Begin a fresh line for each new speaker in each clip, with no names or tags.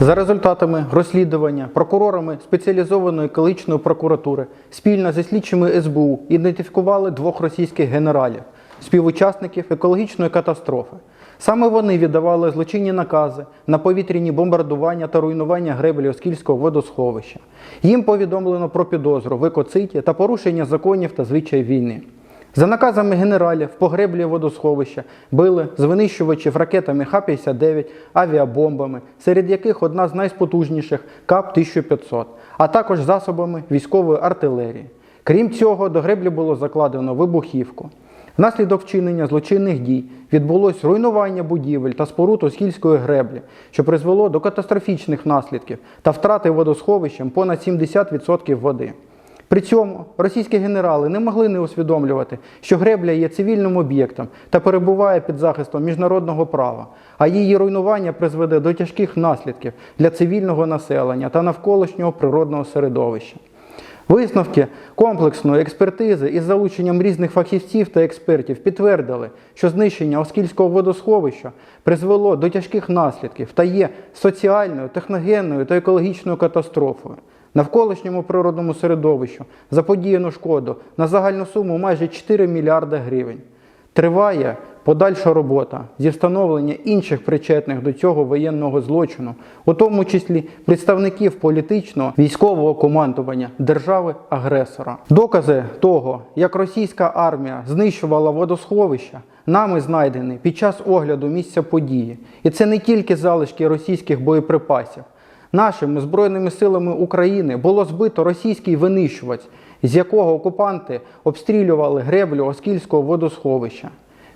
За результатами розслідування прокурорами спеціалізованої екологічної прокуратури спільно зі слідчими СБУ ідентифікували двох російських генералів, співучасників екологічної катастрофи. Саме вони віддавали злочинні накази на повітряні бомбардування та руйнування греблі Оскільського водосховища. Їм повідомлено про підозру в екоциті та порушення законів та звичаїв війни. За наказами генералів по греблі водосховища били з винищувачів ракетами Х-59, авіабомбами, серед яких одна з найспотужніших КАП-1500, а також засобами військової артилерії. Крім цього, до греблі було закладено вибухівку. Внаслідок вчинення злочинних дій відбулось руйнування будівель та споруд Оскільської греблі, що призвело до катастрофічних наслідків та втрати водосховищем понад 70% води. При цьому російські генерали не могли не усвідомлювати, що гребля є цивільним об'єктом та перебуває під захистом міжнародного права, а її руйнування призведе до тяжких наслідків для цивільного населення та навколишнього природного середовища. Висновки комплексної експертизи із залученням різних фахівців та експертів підтвердили, що знищення Оскільського водосховища призвело до тяжких наслідків та є соціальною, техногенною та екологічною катастрофою. Навколишньому природному середовищу заподіяну шкоду на загальну суму майже 4 мільярда гривень. Триває подальша робота зі встановлення інших причетних до цього воєнного злочину, у тому числі представників політичного військового командування держави-агресора. Докази того, як російська армія знищувала водосховища, нами знайдені під час огляду місця події. І це не тільки залишки російських боєприпасів. Нашими Збройними силами України було збито російський винищувач, з якого окупанти обстрілювали греблю Оскільського водосховища.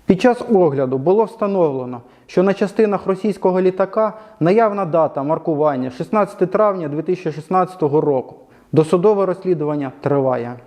Під час огляду було встановлено, що на частинах російського літака наявна дата маркування 16 травня 2016 року. Досудове розслідування триває.